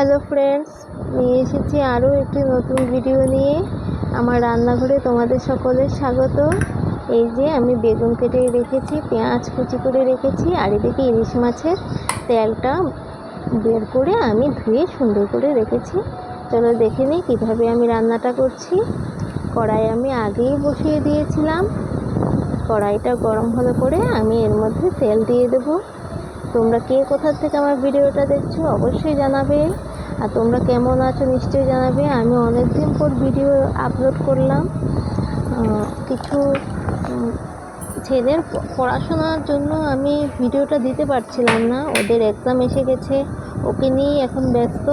Hello friends নিয়ে এসেছি আরও একটি নতুন ভিডিও নিয়ে। আমার রান্নাঘরে তোমাদের সকলের স্বাগত। এই যে আমি বেগুন কেটে রেখেছি, পেঁয়াজ কুচি করে রেখেছি, আর এদিকে ইলিশ মাছের তেলটা বের করে আমি ধুয়ে সুন্দর করে রেখেছি। চলো দেখে নিই কীভাবে আমি রান্নাটা করছি। কড়াই আমি আগেই বসিয়ে দিয়েছিলাম। কড়াইটা গরম হলে পরে আমি এর মধ্যে তেল দিয়ে দেবো। তোমরা কে কোথা থেকে আমার ভিডিওটা দেখছ অবশ্যই জানাবে। আর তোমরা কেমন আছো নিশ্চয়ই জানাবে। আমি অনেক দিন পর ভিডিও আপলোড করলাম। কিছু ছেলের পড়াশোনার জন্য আমি ভিডিওটা দিতে পারছিলাম না। ওদের এক্সাম এসে গেছে। ওকে নিয়েই এখন ব্যস্ত।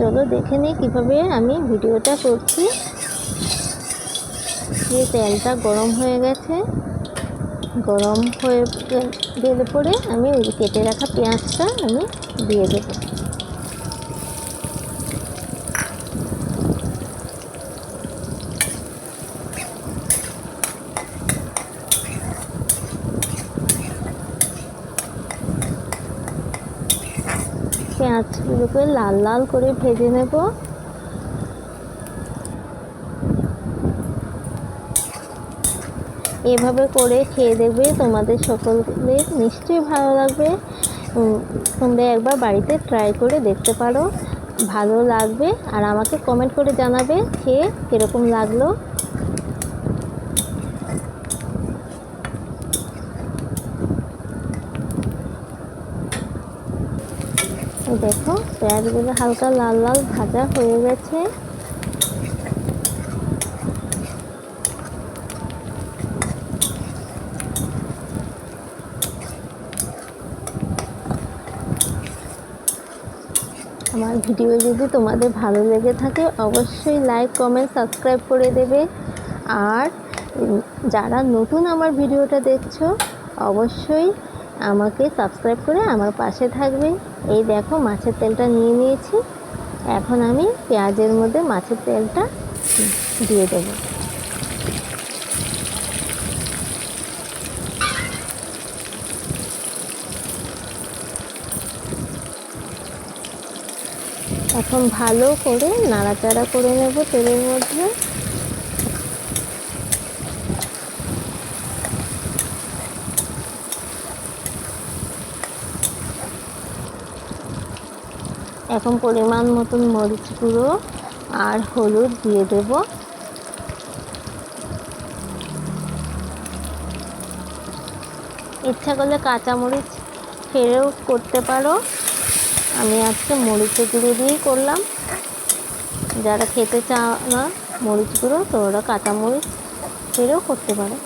চলো দেখে নিই কীভাবে আমি ভিডিওটা করছি। যে তেলটা গরম হয়ে গেছে। গরম হয়ে গেলে পরে আমি কেটে রাখা পেঁয়াজটা আমি দিয়ে দেবো। পেঁয়াজগুলোকে লাল লাল করে ভেজে নেব। এভাবে করে খেয়ে দেখবে তোমাদের সকলের নিশ্চয়ই ভালো লাগবে। তোমরা একবার বাড়িতে ট্রাই করে দেখতে পারো। ভালো লাগবে আর আমাকে কমেন্ট করে জানাবে খেয়ে কীরকম লাগল। দেখো, পেঁয়াজগুলো হালকা লাল লাল ভাজা হয়ে গেছে। আমার ভিডিও যদি তোমাদের ভালো লেগে থাকে, অবশ্যই লাইক কমেন্ট সাবস্ক্রাইব করে দেবে। আর যারা নতুন আমার ভিডিওটা দেখছ, অবশ্যই আমাকে সাবস্ক্রাইব করে আমার পাশে থাকবে। এই দেখো, মাছের তেলটা নিয়ে নিয়েছি। এখন আমি পেঁয়াজের মধ্যে মাছের তেলটা দিয়ে দেবো। এখন ভালো করে নাড়াচাড়া করে নেব তেলের মধ্যে। এখন পরিমাণ মতন মরিচ গুঁড়ো আর হলুদ দিয়ে দেব। ইচ্ছা করলে কাঁচামরিচ ফেরেও করতে পারো। আমি আজকে মরিচ গুঁড়ো দিয়েই করলাম। যারা খেতে চাও না মরিচ গুঁড়ো, তো ওরা কাঁচা মরিচ ফেরেও করতে পারে।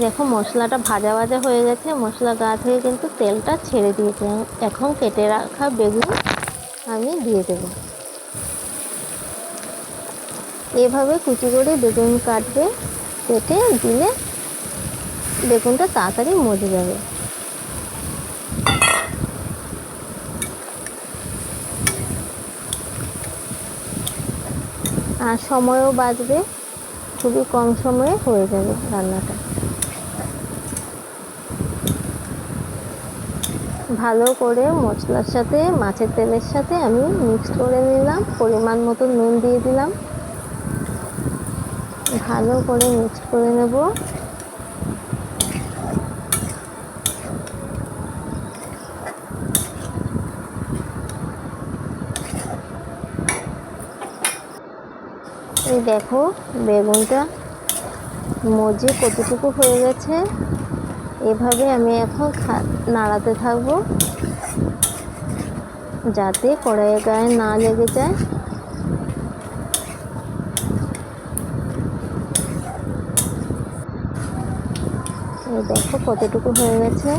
দেখো, মশলাটা ভাজা ভাজা হয়ে গেছে। মশলা গা থেকে কিন্তু তেলটা ছেড়ে দিয়েছে। এখন কেটে রাখা বেগুন আমি দিয়ে দেব। এভাবে কুচি করে বেগুন কাটবে। কেটে দিলে বেগুনটা তাড়াতাড়ি মজে যাবে। আর সময়ও বাঁচবে। খুবই কম সময়ে হয়ে যাবে রান্নাটা। ভালো করে মশলার সাথে, মাছের তেলের সাথে আমি মিক্স করে নিলাম। পরিমাণ মতো নুন দিয়ে দিলাম। ভালো করে মিক্স করে নেব। এই দেখো, বেগুনটা মজে কতটুকু হয়ে গেছে। এভাবে আমি এখন নাড়াতে থাকব। যাতে কড়াইয়ের গায়ে না লেগে যায়। এই দেখো কতটুকু হয়ে গেছে।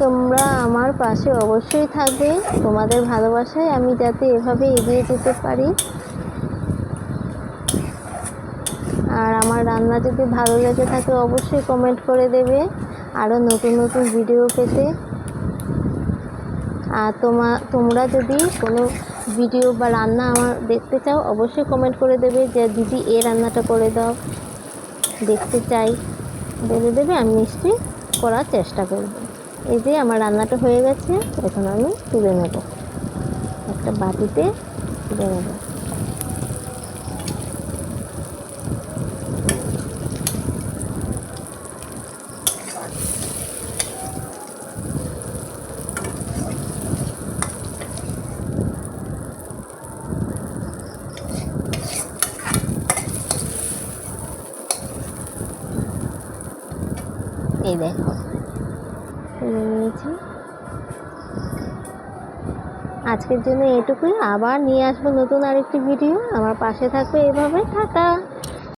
তোমরা আমার পাশে অবশ্যই থাকবে। তোমাদের ভালোবাসায় আমি যাতে এভাবে এগিয়ে যেতে পারি। আর আমার রান্না যদি ভালো লেগে থাকে অবশ্যই কমেন্ট করে দেবে। আরও নতুন নতুন ভিডিও পেতে। আর তোমা, তোমরা যদি কোনো ভিডিও বা রান্না আমার দেখতে চাও, অবশ্যই কমেন্ট করে দেবে যে, দিদি, এ রান্নাটা করে দাও। দেখতে চাই। বেলে দেবে, আমি মিষ্টি করার চেষ্টা করব। এই যে, আমার রান্নাটা হয়ে গেছে। এখন আমি তুলে নেব। একটা বাটিতে তুলে নেব। এই দেখো নিয়েছি আজকের জন্য এটুকুই। আবার নিয়ে আসব নতুন আরেকটি ভিডিও। আমার পাশে থাকবে এভাবে। টাটা!